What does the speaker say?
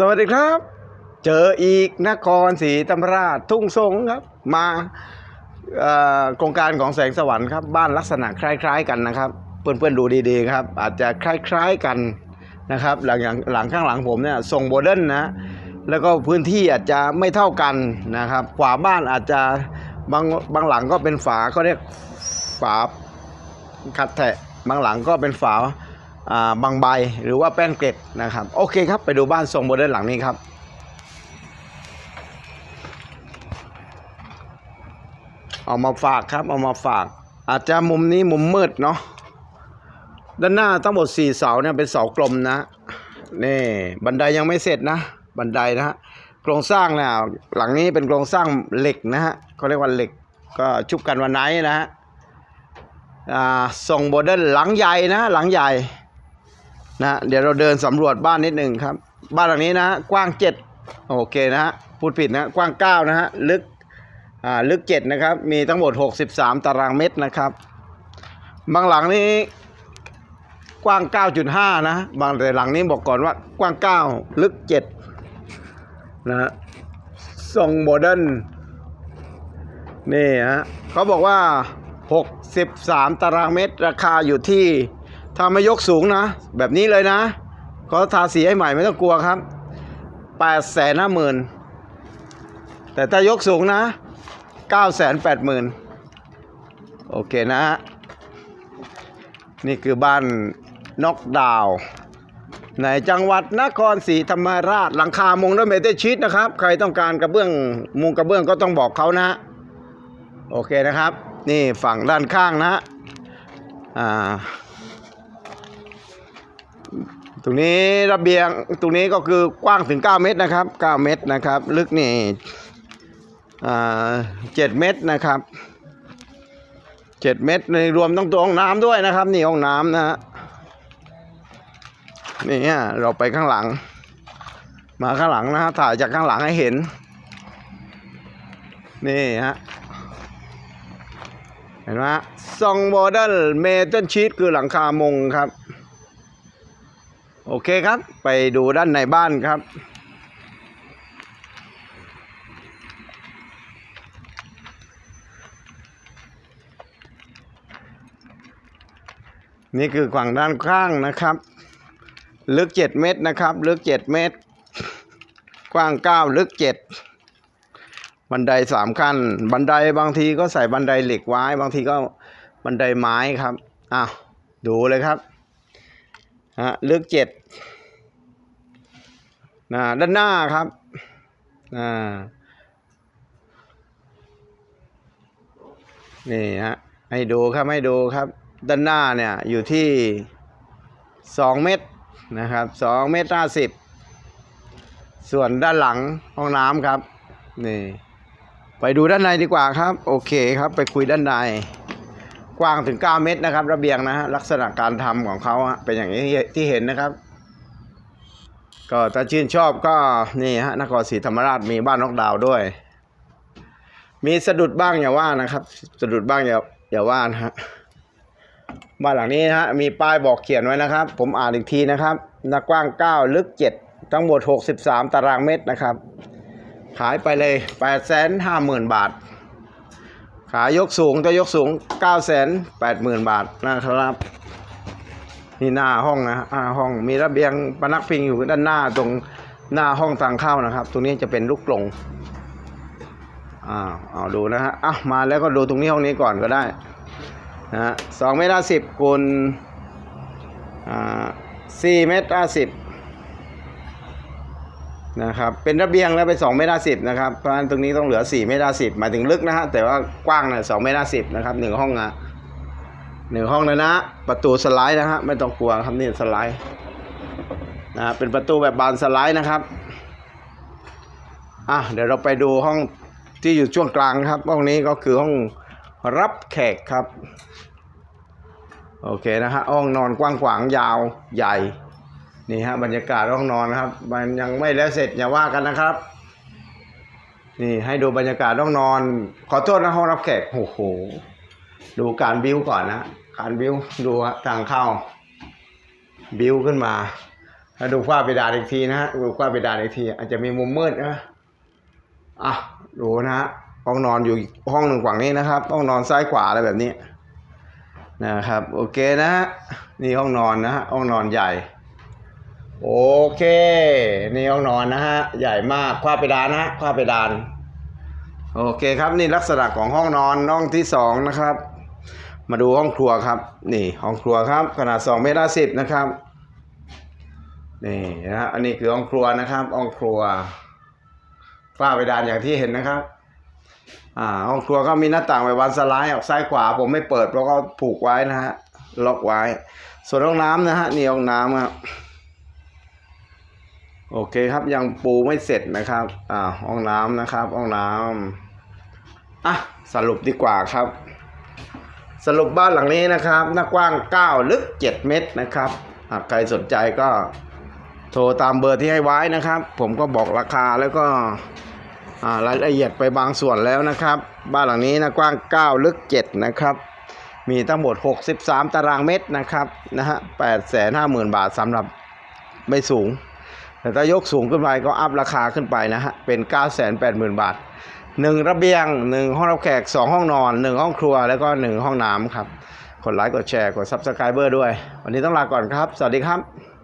สวัสดีครับ เจออีกนครศรีธรรมราชทุ่งสงครับ มาโครงการของแสงสวรรค์ครับ บ้านลักษณะคล้ายๆกันนะครับ เพื่อนๆดูดีๆครับ อาจจะคล้ายๆกันนะครับ หลังหลังข้างหลังผมเนี่ยทรงโมเดิร์นนะ แล้วก็พื้นที่อาจจะไม่เท่ากันนะครับขวาบ้านอาจจะบางบางหลังก็เป็นฝาเขาเรียกฝาขัดแทะบางหลังก็เป็นฝาอ่า บางใบหรือว่าแป้นเกล็ดนะครับ โอเคครับไปดูบ้านทรงโมเดิร์นหลังนี้ครับเอามาฝากครับเอามาฝาก อาจจะมุมนี้มุมมืดเนาะด้านหน้าทั้งหมดสี่เสาเนี่ยเป็นเสากลมนะนี่บันไดยังไม่เสร็จนะ บันไดนะฮะโครงสร้างเนี่ยหลังนี้เป็นโครงสร้างเหล็กนะฮะเขาเรียกว่าเหล็กก็ชุบกันวันไหนนะฮะอ่าส่งโมเดิร์นหลังใหญ่นะหลังใหญ่ นะเดี๋ยวเราเดินสำรวจบ้านนิดหนึ่งครับ บ้านหลังนี้นะฮะกว้างเจ็ดโอเคนะฮะพูดผิดนะกว้างเก้านะฮะลึกอ่าลึก7นะครับ มีทั้งหมด63ตารางเมตรนะครับ บางหลังนี้กว้าง9.5นะบางแต่หลังนี้บอกก่อนว่ากว้าง9ลึก7นะฮะทรงโมเดิร์นนี่ฮะเขาบอกว่า 63 ตารางเมตร ราคาอยู่ที่ ถ้าไม่ยกสูงนะ แบบนี้เลยนะเขาทาสีให้ใหม่ไม่ต้องกลัวครับ8 5 0 0 0 0แต่ถ้ายกสูงนะ980,000โอเคนะฮะนี่คือบ้านนอกดาวในจังหวัดนครศรีธรรมราชหลังคามุงด้วยเมทัลชีตนะครับ ใครต้องการกระเบื้องมุงกระเบื้องก็ต้องบอกเขานะ โอเคนะครับ นี่ฝั่งด้านข้างนะอ่า ตรงนี้ระเบียงตรงนี้ก็คือกว้างถึง 9 เมตรนะครับ 9 เมตรนะครับ ลึกนี่เจ็ดเม็ดนะครับเจ็ดเม็ดในรวมต้องตัวห้องน้ำด้วยนะครับ นี่ห้องน้ำนะฮะนี่ฮะเราไปข้างหลัง มาข้างหลังนะฮะถ่ายจากข้างหลังให้เห็น นี่ฮะเห็นไหมซองโมเดลเมทัลชีตคือหลังคามงครับ โอเคครับ ไปดูด้านในบ้านครับ นี่คือฝั่งด้านข้างนะครับ ลึก7เมตรนะครับ ลึก7เมตร กว้าง9ลึก7บันไดสามขั้น บันไดบางทีก็ใส่บันไดเหล็กไว้ บางทีก็บันไดไม้ครับ อ้าว ดูเลยครับ ฮะลึก7นะด้านหน้าครับอ่านี่ฮะให้ดูครับให้ดูครับ ด้านหน้าเนี่ยอยู่ที่2เมตรนะครับ2เมตรห้าสิบส่วนด้านหลังห้องน้ำครับนี่ไปดูด้านในดีกว่าครับ โอเคครับ ไปคุยด้านใน กว้างถึง 9 เมตรนะครับ ระเบียงนะฮะลักษณะการทำของเขาเป็นอย่างนี้ที่เห็นนะครับ ก็ถ้าชื่นชอบก็นี่ฮะนครศรีธรรมราชมีบ้านนกดาวด้วย มีสะดุดบ้างอย่าว่านะครับ สะดุดบ้างอย่าอย่าว่านะฮะบ้านหลังนี้นะฮะมีป้ายบอกเขียนไว้นะครับ ผมอ่านอีกทีนะครับหน้ากว้าง 9 ลึก 7 ทั้งหมด 63 ตารางเมตรนะครับ ขายไปเลย850,000 บาท ขายยกสูงจะยกสูง980,000 บาทนะครับ นี่หน้าห้องนะหน้าห้องมีระเบียงปนักพิงอยู่ด้านหน้าตรงหน้าห้องทางเข้านะครับ ตรงนี้จะเป็นลูกกลงอ้าวเอาดูนะฮะอะมาแล้วก็ดูตรงนี้ห้องนี้ก่อนก็ได้นะฮะสองเมตรห้าสิบคูณอ่าสี่เมตรห้าสิบ นะครับเป็นระเบียงแล้วเป็นสองเมตรสิบนะครับเพราะฉะนั้นตรงนี้ต้องเหลือสี่เมตรสิบหมายถึงลึกนะฮะแต่ว่ากว้างนี่ยสองเมตรสิบนะครับหนึ่งห้องอะหนึ่งห้องเลยนะ ประตูสไลด์นะฮะไม่ต้องกลัวครับนี่สไลด์นะฮะเป็นประตูแบบบานสไลด์นะครับอะเดี๋ยวเราไปดูห้องที่อยู่ช่วงกลางครับ ห้องนี้ก็คือห้องรับแขกครับ โอเคนะฮะห้องนอนกว้างขวางยาวใหญ่ นี่ฮะบรรยากาศห้องนอนนะครับ มันยังไม่แล้วเสร็จอย่าว่ากันนะครับ นี่ให้ดูบรรยากาศห้องนอน ขอโทษนะห้องรับแขกโอ้โหดูการบิวก่อนนะการบิวดูทางเข้า บิวขึ้นมาถ้าดูฝ้าเพดานอีกทีนะฮะดูฝ้าเพดานอีกที อาจจะมีมุมมืดนะอะดูนะฮะห้องนอนอยู่ห้องหนึ่งฝั่งนี้นะครับ ห้องนอนซ้ายขวาอะไรแบบนี้นะครับ โอเคนะฮะนี่ห้องนอนนะฮะห้องนอนใหญ่ โอเค นี่ห้องนอนนะฮะ ใหญ่มากฝ้าเพดานนะฮะฝ้าเพดาน โอเคครับนี่ลักษณะของห้องนอนห้องที่สองนะครับ มาดูห้องครัวครับ นี่ห้องครัวครับ ขนาด2เมตรสิบนะครับนี่นะฮะอันนี้คือห้องครัวนะครับห้องครัวฝ้าเพดานอย่างที่เห็นนะครับ อ่าห้องครัวก็มีหน้าต่างไว้วันสไลด์ออกซ้ายขวา ผมไม่เปิดเพราะก็ผูกไว้นะฮะล็อกไว้ ส่วนห้องน้ำนะฮะนี่ห้องน้ำครับ โอเคครับยังปูไม่เสร็จนะครับอ่าห้องน้ำนะครับห้องน้ำอะสรุปดีกว่าครับ สรุปบ้านหลังนี้นะครับ หน้ากว้าง 9 ลึก 7 เมตรนะครับหากใครสนใจก็โทรตามเบอร์ที่ให้ไว้นะครับ ผมก็บอกราคาแล้วก็อ่ารายละเอียดไปบางส่วนแล้วนะครับ บ้านหลังนี้หน้ากว้าง 9 ลึก 7 นะครับ มีทั้งหมด 63 ตารางเมตรนะครับนะฮะ850,000 บาทสำหรับไม่สูง แต่ถ้ายกสูงขึ้นไปก็อัพราคาขึ้นไปนะฮะ เป็น 980,000 บาท 1 ระเบียง 1 ห้องรับแขก 2 ห้องนอน 1 ห้องครัว แล้วก็ 1 ห้องน้ำครับ กดไลค์ กดแชร์ กด Subscriber ด้วย วันนี้ต้องลาก่อนครับ สวัสดีครับ